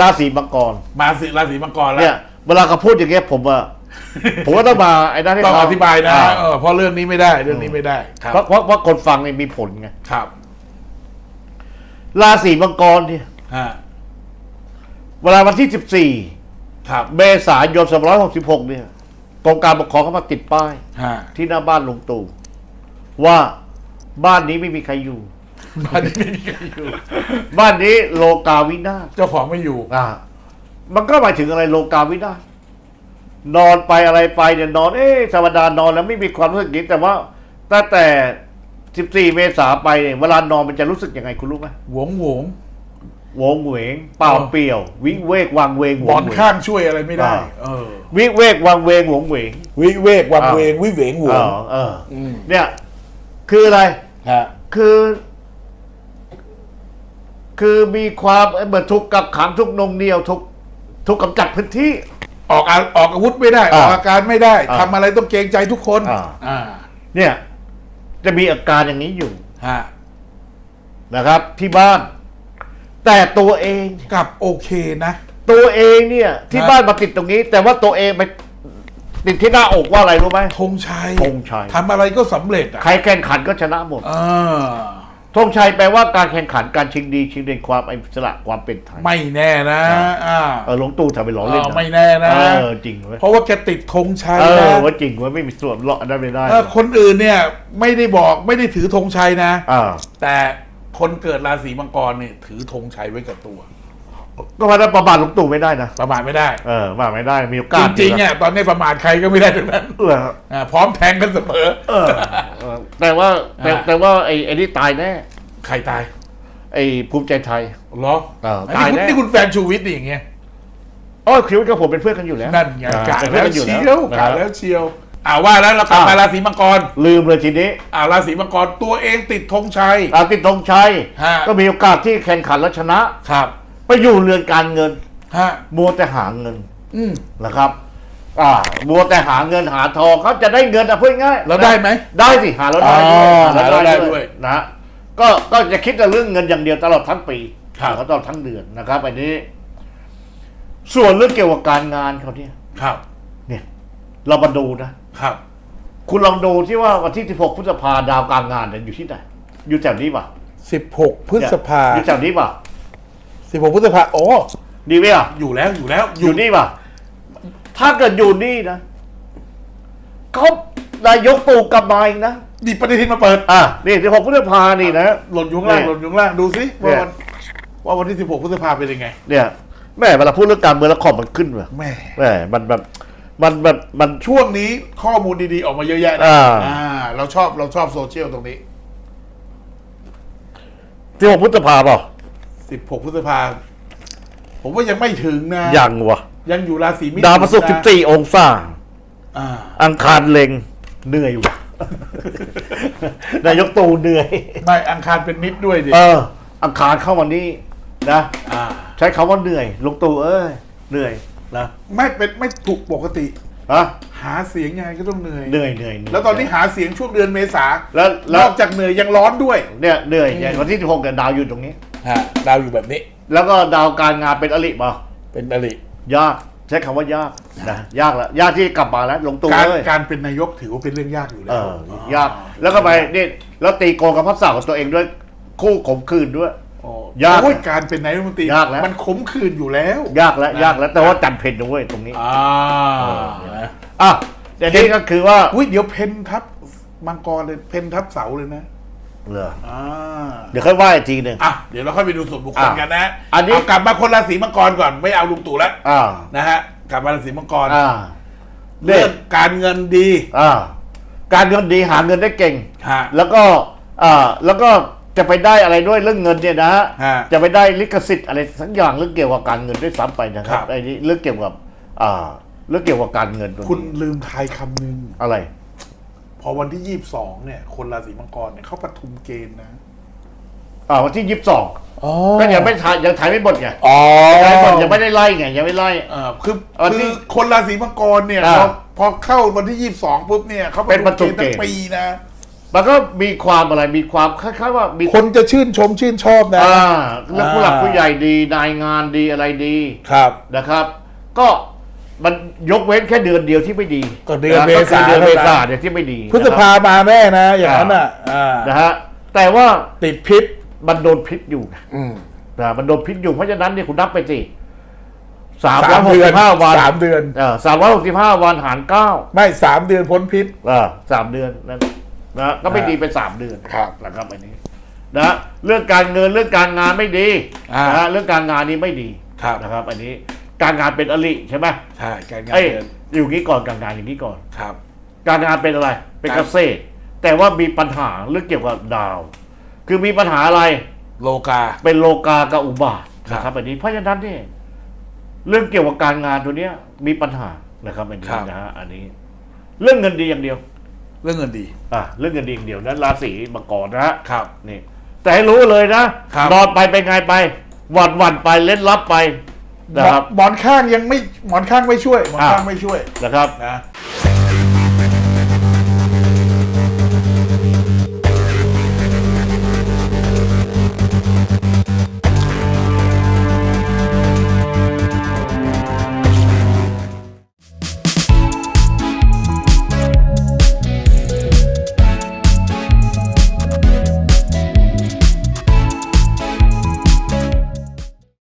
ราศีมังกร มาสิราศีมังกรแล้วเนี่ยเวลาเขาพูดอย่างเงี้ยผมว่าผมก็ต้องมาไอ้นั่นให้ต้องเขาอธิบายนะอ่เออเพราะเรื่องนี้ไม่ได้เรื่องนี้ไม่ได้ครับเพราะเพราะเพราะคนฟังเนี่ยมีผลไงครับราศีมังกรเนี่ยฮะเวลาวันที่สิบสี่ครับเมษายนสองร้อยหกสิบหกเนี่ยกองการปกครองเขามาติดป้าย ฮะที่หน้าบ้านลุงตู่ว่าบ้านนี้ไม่มีใครอยู่ บ้านนี้ไม่มีใครอยู่บ้านนี้โลกาวินาศเจ้าของไม่อยู่อ่ามันก็หมายถึงอะไรโลกาวินาศนอนไปอะไรไปเนี่ยนอน เอ๊ะธรรมดานอนแล้วไม่มีความรู้สึกอย่างนี้แต่ว่าตั้งแต่ 14 เมษาไปเนี่ยเวลานอนมันจะรู้สึกยังไงคุณรู้ไหมหวงหวงโหวงเหวงเปล่าเปลี่ยว วิเวกวังเวงโหบวองลเหวงข้างช่วยอะไรไม่ได้อ่าเออ วิเวกวังเวงโหวงเหวง วิเวกวังอ่าเวงวิเวงหวเองอเอออืมเนี่ย คืออะไร ฮะ คือ คือมีความเหมือนทุกกักขังทุกนงเหนียวทุกทุกกำจัดพื้นที่ ออกอาออกอาวุธไม่ได้ ออ่าอกอาการไม่ได้อ่า ทำอะไรต้องเกรงใจทุกคนอ่าอ่าเนี่ยจะมีอาการอย่างนี้อยู่ฮะนะครับ ที่บ้าน แต่ตัวเอง กลับโอเคนะ ตัวเองเนี่ย ที่ฮะบ้านมาติดตรงนี้ แต่ว่าตัวเองไปติดที่หน้าอกว่าอะไรรู้ไหม ธงชัยธงชัย ทำอะไรก็สำเร็จอะใครแข่งขันก็ชนะหมดอ่า ธงชัยแปลว่าการแข่งขันการชิงดีชิงเด่นความอิสระความเป็นไทยไม่แน่นะอ่าเออหลวงตู่ทำไปล้อเล่นเออนะไม่แน่นะเออจริงเว้ยเพราะว่าแกติดธงชัยเอนะอว่าจริงเว่าไม่มีส่วนเลาะได้ไม่ได้เออคนอื่นเนี่ยไม่ได้บอกไม่ได้ถือธงชัยนะ อ่าแต่คนเกิดราศีมังกรเนี่ยถือธงชัยไว้กับตัว ก็มาได้ประมาทหลวงตู่ไม่ได้นะประมาทไม่ได้ เออประมาทไม่ได้มีโอจกาสริงๆเนี่ยตอนนี้ประมาทใครก็ไม่ได้ทั้งนั้นเออ อ่าพร้อมแทงกันเสมอ เออเออ แต่ว่าแต่อ่าแต่ว่าไอ้ไอ้นี่ตายแน่ ใครตายไอ้ภูมิใจไทย เหรอเอออันนี้คุณตายแน่ นี่คุณแฟนชูวิทย์นี่อย่างเงี้ยอ๋อคิวกับผมเป็นเพื่อนกันอยู่แล้วนั่นไงอ่ากะเป็นเพื่แล้อนวกันอยู่เชีแล้วยวนะกะแล้วเชียวอ่าว่าแล้วเรากลับมาราศีมังกรลืมเลยทีนี้อ่าราศีมังกรตัวเองติดธงชัย อาติดธงชัย ฮะ ก็มีโอกาสที่แข่งขันแล้วชนะ ครับไปอยู่เรือนการเงินฮะมัวแต่หาเงินอืมนะครับ อ่ามัวแต่หาเงินหาทองเขาจะได้เงินอะพูดง่ายๆแล้วได้ไหมได้สิหาแล้วได้ด้วยอ๋อหาแล้วหาแล้วได้ได้ด้ด้ววยยนะ ก็ก็จะคิดแต่เรื่องเงินอย่างเดียวตลอดทั้งปีครับ แล้วก็ตลอดทั้งเดือนนะครับอันนี้ ส่วนเรื่องเกี่ยวกับการงานเขาเนี่ย ครับ เนี่ย เรามาดูนะ ครับ คุณลองดูที่ว่าวันที่ 16 พฤษภาดาวการงานเนี่ยอยู่ที่ไหน อยู่แถวนี้ป่ะสิบหกพฤษภาอยู่แถวนี้ป่ะสิบหกพฤษภาโอ้ดีไหมอะอยู่แล้วอยู่แล้วอยู่นี่ป่ะ ถ้าเกิดอยู่นี่นะเขานายกตู่กลับมาอีกนะดีปฏิทินมาเปิด อะนี่16พฤษภานี่นะ หล่นอยุงล่างเนี่ยหล่นอยุงล่าง ดูสิเนี่ว่ายวันว่าวันที่สิบหกพฤษภาเป็นยังไง เนี่ย แม่เวลาพูดเรื่องการเมืองแล้วขอบมันขึ้นว่ะแม่แม่มันแบบ มันแบบมันช่วงนี้ข้อมูลดีๆ ออกมาเยอะแยะนะอ่า อ่า เราชอบเราชอบโซเชียลตรงนี้16พฤษภาเปล่าสิบหกพฤษภา ผมว่ายังไม่ถึงนะ ยังวะ ยังอยู่ราศีมิถุนดาวพระศุกร์นะ14 องศาอ่า อังคารเล็งเหนื่อยว่ะ นายกตู่เหนื่อย ไม่อังคารเป็นมิตรด้วยดิเออ อังคารเข้าวันนี้นะ อ่า ใช้คำว่าเหนื่อยลุงตู่เอ้ยเหนื่อยนะไม่เป็นไม่ถูกปกติ ฮะหาเสียงยังไงก็ต้องเหนื่อย เหนื่อยเหนื่อยเหยแล้วตอนนี้หาเสียงช่วงเดือนเมษาแล้วแล้นวอกจากเหนื่อยยังร้อนด้วย เนี่ยเหนื่อยอย่างวันที่16เนี่ยดาวอยู่ตรงนี้ ฮะดาวอยู่แบบนี้ แล้วก็ดาวการงานเป็นอริมาเป็นอริ ยากใช้คำว่ายากนะยากแล้วยากที่กลับมาแล้วลงตัวการเลยการเป็นนายกถือว่าเป็นเรื่องยากอยู่เอแล้วอยากแล้วก็ไปนี่แล้วตีโกงกับพักสาวของตัวเองด้วย คู่ขมขื่นด้วยโอ้ยากโอ้ยการเป็นนายกรัฐมนตรียากแล้ว มันขมขื่นอยู่แล้วยากแล้วยากแล้วแต่ว่าจันเพนด้วยตรงนี้อ่าอะแต่นี่ก็คือว่าอุ้ยเดี๋ยวเพนทับมังกรเลยเพนทับเสาเลยนะ เหรออ่าเดี๋ยวค่อยว่าอีกทีหนึ่ง อะเดี๋ยวเราค่อยไปดูส่วนบุคคลอะกันนะอันนี้เอากลับมาคนราศีมังกรก่อนไม่เอาลุงตู่แล้วอ่านะฮะกลับมาราศีมังกรอ่าเรื่องการเงินดีอ่าการเงินดีหาเงินได้เก่ง ฮะ แล้วก็อ่าแล้วก็จะไปได้อะไรด้วยเรื่องเงินเนี่ยนะฮะฮะจะไปได้ลิขสิทธิ์อะไรสักอย่างเรื่องเกี่ยวกับการเงินด้วยซ้ำไปนะครัครับบ ไอ้นี่เรื่องเกี่ยวกับอ่าเรื่องเกี่ยวกับการเงินตรงนี้คุณลืมทายคำหนึ่งอะไรพ อวันที่ยี่สิบสองเนี่ย คนราศีมังกรเนี่ยเขาปทุมเกณฑ์นะ อ่าวันที่ยี่สิบสองอ๋อก็ยังไม่ถ่ายยังถ่ายไม่หมดไงอ๋อถ่ายไม่หมดยังไม่ได้ไล่ไงยังไม่ไล่เออคือวันที่คือคนราศีมังกรเนี่ยอ่าพอพอเข้าวันที่ยี่สิบสองปุ๊บเนี่ยเขาเป็นปทุมทั้งเกณฑ์ปีนะ มันก็มีความอะไรมีความคล้ายๆว่ามีคนจะชื่นชมชื่นชอบนะ อ่าเรื่องผู้หลักอ่าผู้ใหญ่ดีนายงานดีอะไรดีครับ นะครับ ก็ มันยกเว้นแค่เดือนเดียวที่ไม่ดีก็เดือนะเมษาก็คือเดือนเมษาเท่านั้น เนี่ยที่ไม่ดีพฤษภามาแน่นะ อย่างนั้นอะอ่านะฮะแต่ว่าติดพิษมันโดนพิษอยู่อืม นะมันโดนพิษอยู่เพราะฉะนั้นเนี่ยคุณนับไปสิสามสาร้อยมหกเดือนสิบห้าวันสามเดือนเออสามร้อยหกสิบห้าวันหารเก้า ไม่สามเดือนพ้นพิษเออสามเดือนนั่นนะก็ไม่ดีเป็นสามเดือนครับนะครับอันนี้นะเรื่องการเงินเรื่องการงานไม่ดีอ่าน นะฮะเรื่องการงานนี้ไม่ดีครับนะครับ อันนี้ การงานเป็นอริใช่ไหมใช่การงานเอ้ยเดือนอยู่นี้ก่อนการงานอย่างนี้ก่อน ครับ การงานเป็นอะไร เป็นการเกษตร แต่ว่ามีปัญหาเรื่องเกี่ยวกับดาว คือมีปัญหาอะไร โลกา เป็นโลกากับอุบาทครับนะครับอันนี้เพราะฉะนั้นเนี่ยเรื่องเกี่ยวกับการงานตัวเนี้ย มีปัญหานะครับอันนี้นะฮะอันนี้ เรื่องเงินดีอย่างเดียว เรื่องเงินดี อะเรื่องเงินดีอย่างเดียวนั้นราศีมังกรนะฮะครับ นี่ แต่ให้รู้เลยนะครับ นอนไปเป็นไงไปหวันหวันๆไปเล่นลับไปหม นะอครับ หมอนข้างยังไม่หมอนข้างไม่ช่วย หมอนข้างอ่าไม่ช่วยนะครับนะ